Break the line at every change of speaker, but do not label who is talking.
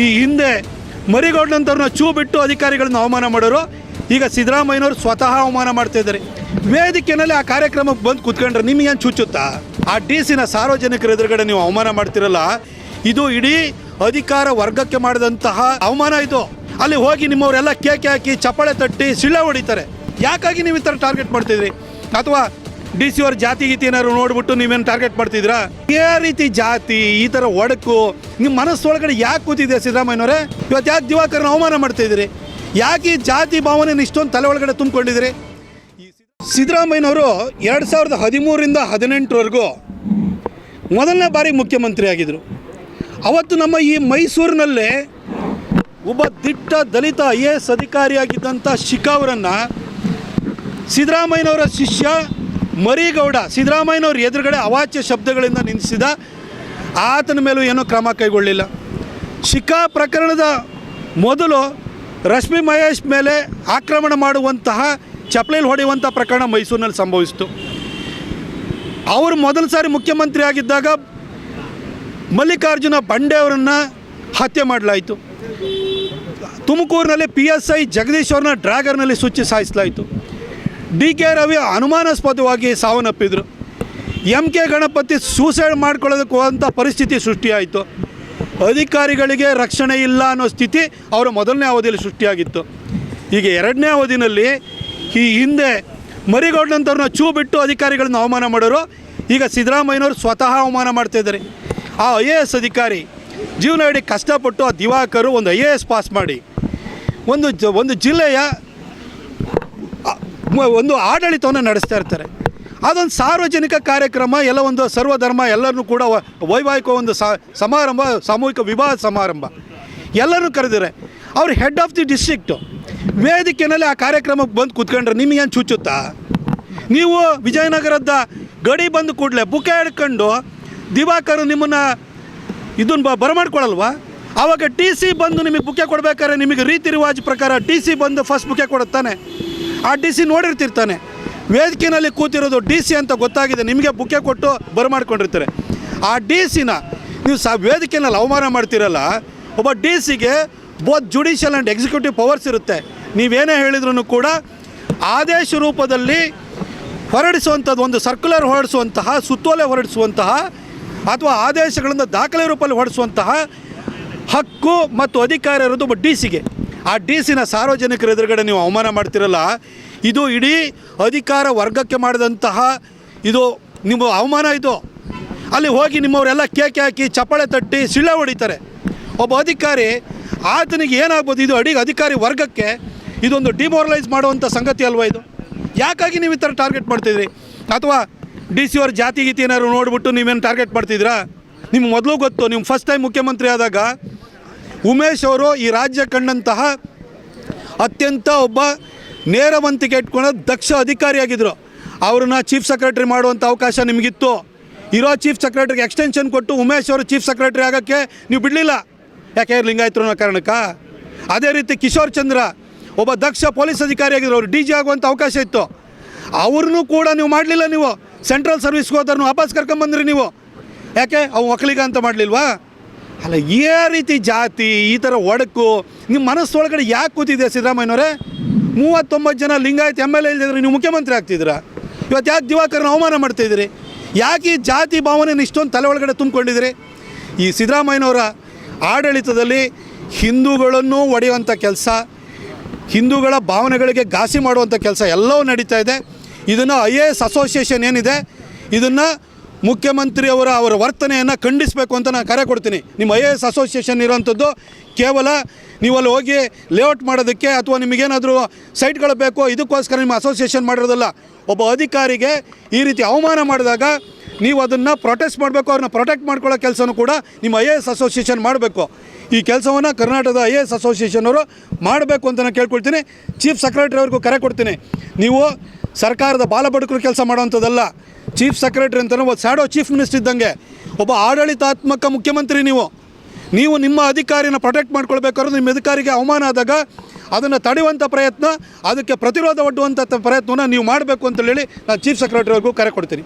ಈ ಹಿಂದೆ ಮರಿಗೌಡನಂತವ್ರನ್ನ ಚೂ ಬಿಟ್ಟು ಅಧಿಕಾರಿಗಳನ್ನ ಅವಮಾನ ಮಾಡೋರು, ಈಗ ಸಿದ್ದರಾಮಯ್ಯನವರು ಸ್ವತಃ ಅವಮಾನ ಮಾಡ್ತಾ ಇದ್ದಾರೆ. ವೇದಿಕೆಯಲ್ಲಿ ಆ ಕಾರ್ಯಕ್ರಮಕ್ಕೆ ಬಂದು ಕೂತ್ಕೊಂಡ್ರೆ ನಿಮಗೇನು ಚುಚ್ಚುತ್ತಾ? ಆ ಡಿ ಸಿನ ಸಾರ್ವಜನಿಕರ ಎದುರುಗಡೆ ನೀವು ಅವಮಾನ ಮಾಡ್ತಿರಲ್ಲ? ಇದು ಇಡೀ ಅಧಿಕಾರ ವರ್ಗಕ್ಕೆ ಮಾಡಿದಂತಹ ಅವಮಾನ ಇದು. ಅಲ್ಲಿ ಹೋಗಿ ನಿಮ್ಮವರೆಲ್ಲ ಕೇಕೆ ಹಾಕಿ, ಚಪ್ಪಾಳೆ ತಟ್ಟಿ ಸಿಳ್ಳ ಹೊಡಿತಾರೆ. ಯಾಕಾಗಿ ನೀವು ಈ ಥರ ಟಾರ್ಗೆಟ್ ಮಾಡ್ತಿದ್ರಿ ಅಥವಾ ಡಿ ಸಿ ಅವ್ರ ಜಾತಿ ಗೀತಿ ಏನಾದ್ರು ನೋಡ್ಬಿಟ್ಟು ನೀವೇನು ಟಾರ್ಗೆಟ್ ಮಾಡ್ತಿದ್ರಾ ಏ ರೀತಿ ಜಾತಿ, ಈ ಥರ ಒಡಕು ನಿಮ್ಮ ಮನಸ್ಸೊಳಗಡೆ ಯಾಕೆ ಕೂತಿದೆ ಸಿದ್ದರಾಮಯ್ಯನವರೇ? ಇವತ್ತು ಯಾಕೆ ದಿವಾಕರನ ಅವಮಾನ ಮಾಡ್ತಿದ್ದೀರಿ ಯಾಕೆ ಈ ಜಾತಿ ಭಾವನೆ ಇಷ್ಟೊಂದು ತಲೆ ಒಳಗಡೆ ತುಂಬಿಕೊಂಡಿದ್ದೀರಿ? ಸಿದ್ದರಾಮಯ್ಯನವರು ಎರಡು ಸಾವಿರದ ಹದಿಮೂರರಿಂದ ಹದಿನೆಂಟರವರೆಗೂ ಮೊದಲನೇ ಬಾರಿ ಮುಖ್ಯಮಂತ್ರಿ ಆಗಿದ್ದರು ಅವತ್ತು ನಮ್ಮ ಈ ಮೈಸೂರಿನಲ್ಲೇ ಒಬ್ಬ ದಿಟ್ಟ ದಲಿತ ಐ ಎ ಎಸ್ ಅಧಿಕಾರಿಯಾಗಿದ್ದಂಥ ಶಿಖಾವರನ್ನು ಸಿದ್ದರಾಮಯ್ಯನವರ ಶಿಷ್ಯ ಮರಿಗೌಡ ಸಿದ್ದರಾಮಯ್ಯನವ್ರ ಎದುರುಗಡೆ ಅವಾಚ್ಯ ಶಬ್ದಗಳಿಂದ ನಿಂದಿಸಿದ ಆತನ ಮೇಲೂ ಏನೂ ಕ್ರಮ ಕೈಗೊಳ್ಳಿಲ್ಲ. ಶಿಖಾ ಪ್ರಕರಣದ ಮೊದಲು ರಶ್ಮಿ ಮಹೇಶ್ ಮೇಲೆ ಆಕ್ರಮಣ ಮಾಡುವಂತಹ ಚಪ್ಪಲಿಯಲ್ಲಿ ಹೊಡೆಯುವಂಥ ಪ್ರಕರಣ ಮೈಸೂರಿನಲ್ಲಿ ಸಂಭವಿಸಿತು. ಅವರು ಮೊದಲ ಸಾರಿ ಮುಖ್ಯಮಂತ್ರಿ ಆಗಿದ್ದಾಗ ಮಲ್ಲಿಕಾರ್ಜುನ ಬಂಡೆ ಅವರನ್ನು ಹತ್ಯೆ ಮಾಡಲಾಯಿತು. ತುಮಕೂರಿನಲ್ಲಿ ಪಿ ಎಸ್ ಐ ಜಗದೀಶ್ ಅವ್ರನ್ನ ಡ್ರ್ಯಾಗರ್ನಲ್ಲಿ ಸುಚ್ಚಿ ಸಾಯಿಸಲಾಯಿತು. ಡಿ ಕೆ ರವಿ ಅನುಮಾನಾಸ್ಪದವಾಗಿ ಸಾವನ್ನಪ್ಪಿದ್ರು. ಎಂ ಕೆ ಗಣಪತಿ ಸೂಸೈಡ್ ಮಾಡ್ಕೊಳ್ಳೋದಕ್ಕೆ ಹೋದಂಥ ಪರಿಸ್ಥಿತಿ ಸೃಷ್ಟಿಯಾಯಿತು. ಅಧಿಕಾರಿಗಳಿಗೆ ರಕ್ಷಣೆ ಇಲ್ಲ ಅನ್ನೋ ಸ್ಥಿತಿ ಅವರ ಮೊದಲನೇ ಅವಧಿಯಲ್ಲಿ ಸೃಷ್ಟಿಯಾಗಿತ್ತು. ಈಗ ಎರಡನೇ ಅವಧಿನಲ್ಲಿ ಈ ಹಿಂದೆ ಮರಿಗೌಡನಂತವ್ರನ್ನ ಚೂ ಬಿಟ್ಟು ಅಧಿಕಾರಿಗಳನ್ನ ಅವಮಾನ ಮಾಡೋರು, ಈಗ ಸಿದ್ದರಾಮಯ್ಯನವರು ಸ್ವತಃ ಅವಮಾನ ಮಾಡ್ತಾಯಿದ್ದಾರೆ ಆ ಐ ಎ ಎಸ್ ಅಧಿಕಾರಿ ಜೀವನ ಇಡೀ ಕಷ್ಟಪಟ್ಟು ಆ ದಿವಾಕರು ಒಂದು ಐ ಎ ಎಸ್ ಪಾಸ್ ಮಾಡಿ. ಒಂದು ಜ, ಒಂದು ಜಿಲ್ಲೆಯ ಒಂದು ಆಡಳಿತವನ್ನು ನಡೆಸ್ತಾ ಇರ್ತಾರೆ. ಅದೊಂದು ಸಾರ್ವಜನಿಕ ಕಾರ್ಯಕ್ರಮ, ಎಲ್ಲ ಒಂದು ಸರ್ವಧರ್ಮ, ಎಲ್ಲರನ್ನೂ ಕೂಡ ವೈವಾಹಿಕ ಒಂದು ಸಮಾರಂಭ, ಸಾಮೂಹಿಕ ವಿವಾಹ ಸಮಾರಂಭ. ಎಲ್ಲರೂ ಕರೆದಿರೆ ಅವ್ರು ಹೆಡ್ ಆಫ್ ದಿ ಡಿಸ್ಟ್ರಿಕ್ಟು ವೇದಿಕೆನಲ್ಲಿ ಆ ಕಾರ್ಯಕ್ರಮಕ್ಕೆ ಬಂದು ಕೂತ್ಕೊಂಡ್ರೆ ನಿಮಗೇನು ಚುಚ್ಚುತ್ತಾ? ನೀವು ವಿಜಯನಗರದ ಗಡಿ ಬಂದು ಕೂಡಲೇ ಬುಕೆ ಹಿಡ್ಕೊಂಡು ದಿವಾಕರು ನಿಮ್ಮನ್ನು ಇದನ್ನು ಬರಮಾಡ್ಕೊಳಲ್ವಾ? ಆವಾಗ ಟಿ ಸಿ ಬಂದು ನಿಮಗೆ ಬುಕ್ಕೆ ಕೊಡಬೇಕಾದ್ರೆ ನಿಮಗೆ ರೀತಿ ರಿವಾಜ್ ಪ್ರಕಾರ ಟಿ ಸಿ ಬಂದು ಫಸ್ಟ್ ಬುಕ್ಕೆ ಕೊಡುತ್ತಾನೆ. ಆ ಡಿ ಸಿ ನೋಡಿರ್ತಿರ್ತಾನೆ. ವೇದಿಕೆಯಲ್ಲಿ ಕೂತಿರೋದು ಡಿ ಸಿ ಅಂತ ಗೊತ್ತಾಗಿದೆ, ನಿಮಗೆ ಬುಕ್ಕೆ ಕೊಟ್ಟು ಬರಮಾಡ್ಕೊಂಡಿರ್ತಾರೆ. ಆ ಡಿ ಸಿನ ನೀವು ಸಾ ವೇದಿಕೆಯಲ್ಲಿ ಅವಮಾನ ಮಾಡ್ತಿರಲ್ಲ, ಒಬ್ಬ ಡಿ ಸಿಗೆ both judicial and executive powers ಇರುತ್ತೆ. ನೀವೇನೇ ಹೇಳಿದ್ರು ಕೂಡ ಆದೇಶ ರೂಪದಲ್ಲಿ ಹೊರಡಿಸುವಂಥದ್ದು ಒಂದು ಸರ್ಕ್ಯುಲರ್ ಹೊರಡಿಸುವಂತಹ, ಸುತ್ತೋಲೆ ಹೊರಡಿಸುವಂತಹ ಅಥವಾ ಆದೇಶಗಳನ್ನು ದಾಖಲೆ ರೂಪದಲ್ಲಿ ಹೊರಡಿಸುವಂತಹ ಹಕ್ಕು ಮತ್ತು ಅಧಿಕಾರ ಇರೋದು ಒಬ್ಬ ಡಿ ಸಿಗೆ ಆ ಡಿ ಸಿನ ಸಾರ್ವಜನಿಕರ ಎದುರುಗಡೆ ನೀವು ಅವಮಾನ ಮಾಡ್ತಿರಲ್ಲ, ಇದು ಇಡೀ ಅಧಿಕಾರ ವರ್ಗಕ್ಕೆ ಮಾಡಿದಂತಹ ಇದು ನಿಮ್ಮ ಅವಮಾನ ಇದು. ಅಲ್ಲಿ ಹೋಗಿ ನಿಮ್ಮವರೆಲ್ಲ ಕೇಕೆ ಹಾಕಿ, ಚಪ್ಪಾಳೆ ತಟ್ಟಿ ಸಿಳ್ಳೆ ಹೊಡಿತಾರೆ. ಒಬ್ಬ ಅಧಿಕಾರಿ ಆತನಿಗೆ ಏನಾಗ್ಬೋದು, ಇದು ಅಡಿ ಅಧಿಕಾರಿ ವರ್ಗಕ್ಕೆ ಇದೊಂದು ಡಿಮೋರಲೈಸ್ ಮಾಡುವಂಥ ಸಂಗತಿ ಅಲ್ವಾ ಇದು? ಯಾಕಾಗಿ ನೀವು ಈ ಥರ ಟಾರ್ಗೆಟ್ ಮಾಡ್ತಿದ್ರಿ? ಅಥವಾ ಡಿ ಸಿ ಅವ್ರ ಜಾತಿ ಗೀತಿ ಏನಾದ್ರು ನೋಡಿಬಿಟ್ಟು ನೀವೇನು ಟಾರ್ಗೆಟ್ ಮಾಡ್ತಿದ್ದೀರಾ? ನಿಮ್ಗೆ ಮೊದಲು ಗೊತ್ತು ನೀವು ಫಸ್ಟ್ ಟೈಮ್ ಮುಖ್ಯಮಂತ್ರಿ ಆದಾಗ ಉಮೇಶ್ ಅವರು ಈ ರಾಜ್ಯ ಕಂಡಂತಹ ಅತ್ಯಂತ ಒಬ್ಬ ನೇರವಂತಿಕೆ ಇಟ್ಕೊಂಡ ದಕ್ಷ ಅಧಿಕಾರಿಯಾಗಿದ್ದರು ಅವ್ರನ್ನ ಚೀಫ್ ಸೆಕ್ರೆಟರಿ ಮಾಡುವಂಥ ಅವಕಾಶ ನಿಮಗಿತ್ತು. ಇರೋ ಚೀಫ್ ಸೆಕ್ರೆಟರಿಗೆ ಎಕ್ಸ್ಟೆನ್ಷನ್ ಕೊಟ್ಟು ಉಮೇಶ್ ಅವರು ಚೀಫ್ ಸೆಕ್ರೆಟರಿ ಆಗೋಕ್ಕೆ ನೀವು ಬಿಡಲಿಲ್ಲ. ಯಾಕೆ ಲಿಂಗಾಯತರು ಅನ್ನೋ ಕಾರಣಕ್ಕ? ಅದೇ ರೀತಿ ಕಿಶೋರ್ ಚಂದ್ರ, ಒಬ್ಬ ದಕ್ಷ ಪೊಲೀಸ್ ಅಧಿಕಾರಿಯಾಗಿದ್ರು. ಅವರು ಡಿ ಜಿ ಆಗುವಂಥ ಅವಕಾಶ ಇತ್ತು. ಅವ್ರನ್ನೂ ಕೂಡ ನೀವು ಮಾಡಲಿಲ್ಲ ನೀವು. ಸೆಂಟ್ರಲ್ ಸರ್ವಿಸ್ಗೆ ಹೋದ್ರೂ ವಾಪಸ್ ಕರ್ಕೊಂಬಂದ್ರಿ ನೀವು. ಯಾಕೆ? ಅವು ಒಕ್ಕಲಿಗ ಅಂತ ಮಾಡಲಿಲ್ವಾ? ಅಲ್ಲ ಈ ರೀತಿ ಜಾತಿ, ಈ ಥರ ಒಡಕು ನಿಮ್ಮ ಮನಸ್ಸೊಳಗಡೆ ಯಾಕೆ ಕೂತಿದೆ ಸಿದ್ದರಾಮಯ್ಯನವರೇ? ಮೂವತ್ತೊಂಬತ್ತು ಜನ ಲಿಂಗಾಯತ್ ಎಂ ಎಲ್ ಎ ಇಲ್ದಿದ್ರೆ ನೀವು ಮುಖ್ಯಮಂತ್ರಿ ಆಗ್ತಿದ್ದೀರಾ? ಇವತ್ತು ಯಾಕೆ ದಿವಾಕರನ ಅವಮಾನ ಮಾಡ್ತಾಯಿದ್ದೀರಿ ಯಾಕೆ ಈ ಜಾತಿ ಭಾವನೆ ಇಷ್ಟೊಂದು ತಲೆ ಒಳಗಡೆ ತುಂಬಿಕೊಂಡಿದ್ದೀರಿ? ಈ ಸಿದ್ದರಾಮಯ್ಯನವರ ಆಡಳಿತದಲ್ಲಿ ಹಿಂದೂಗಳನ್ನು ಒಡೆಯುವಂಥ ಕೆಲಸ, ಹಿಂದೂಗಳ ಭಾವನೆಗಳಿಗೆ ಘಾಸಿ ಮಾಡುವಂಥ ಕೆಲಸ ಎಲ್ಲವೂ ನಡೀತಾ ಇದೆ. ಇದನ್ನು ಐ ಎ ಎಸ್ ಅಸೋಸಿಯೇಷನ್ ಏನಿದೆ? ಇದನ್ನು ಮುಖ್ಯಮಂತ್ರಿಯವರ ಅವರ ವರ್ತನೆಯನ್ನು ಖಂಡಿಸಬೇಕು ಅಂತ ನಾನು ಕರೆ ಕೊಡ್ತೀನಿ. ನಿಮ್ಮ ಐ ಎ ಎಸ್ ಅಸೋಸಿಯೇಷನ್ ಇರೋವಂಥದ್ದು ಕೇವಲ ನೀವು ಅಲ್ಲಿ ಹೋಗಿ ಲೇಔಟ್ ಮಾಡೋದಕ್ಕೆ ಅಥವಾ ನಿಮಗೇನಾದರೂ ಸೈಟ್ಗಳು ಬೇಕೋ ಇದಕ್ಕೋಸ್ಕರ ನಿಮ್ಮ ಅಸೋಸಿಯೇಷನ್ ಮಾಡಿರೋದಲ್ಲ, ಒಬ್ಬ ಅಧಿಕಾರಿಗೆ ಈ ರೀತಿ ಅವಮಾನ ಮಾಡಿದಾಗ ನೀವು ಅದನ್ನು ಪ್ರೊಟೆಸ್ಟ್ ಮಾಡಬೇಕು, ಅವ್ರನ್ನ ಪ್ರೊಟೆಕ್ಟ್ ಮಾಡ್ಕೊಳ್ಳೋ ಕೆಲಸನೂ ಕೂಡ ನಿಮ್ಮ ಐ ಎ ಎಸ್ ಅಸೋಸಿಯೇಷನ್ ಮಾಡಬೇಕು. ಈ ಕೆಲಸವನ್ನು ಕರ್ನಾಟಕದ ಐ ಎ ಎಸ್ ಅಸೋಸಿಯೇಷನ್ ಅವರು ಮಾಡಬೇಕು ಅಂತ ನಾನು ಕೇಳ್ಕೊಳ್ತೀನಿ. ಚೀಫ್ ಸೆಕ್ರೆಟರಿ ಅವ್ರಿಗೂ ಕರೆ ಕೊಡ್ತೀನಿ. ನೀವು ಸರ್ಕಾರದ ಬಾಲಬಡುಕರು ಕೆಲಸ ಮಾಡೋವಂಥದ್ದಲ್ಲ ಚೀಫ್ ಸೆಕ್ರೆಟರಿ ಅಂತಲೂ ಒಂದು ಸ್ಯಾಡೋ ಚೀಫ್ ಮಿನಿಸ್ಟರ್ ಇದ್ದಂಗೆ. ಒಬ್ಬ ಆಡಳಿತಾತ್ಮಕ ಮುಖ್ಯಮಂತ್ರಿ ನೀವು. ನೀವು ನಿಮ್ಮ ಅಧಿಕಾರಿನ ಪ್ರೊಟೆಕ್ಟ್ ಮಾಡ್ಕೊಳ್ಬೇಕಾದ್ರೆ ನಿಮ್ಮ ಅಧಿಕಾರಿಗೆ ಅವಮಾನ ಆದಾಗ ಅದನ್ನು ತಡೆಯುವಂಥ ಪ್ರಯತ್ನ, ಅದಕ್ಕೆ ಪ್ರತಿರೋಧ ಒಡ್ಡುವಂಥ ಪ್ರಯತ್ನವನ್ನು ನೀವು ಮಾಡಬೇಕು ಅಂತೇಳಿ ನಾನು ಚೀಫ್ ಸೆಕ್ರೆಟರಿವರೆಗೂ ಕರೆ ಕೊಡ್ತೀನಿ.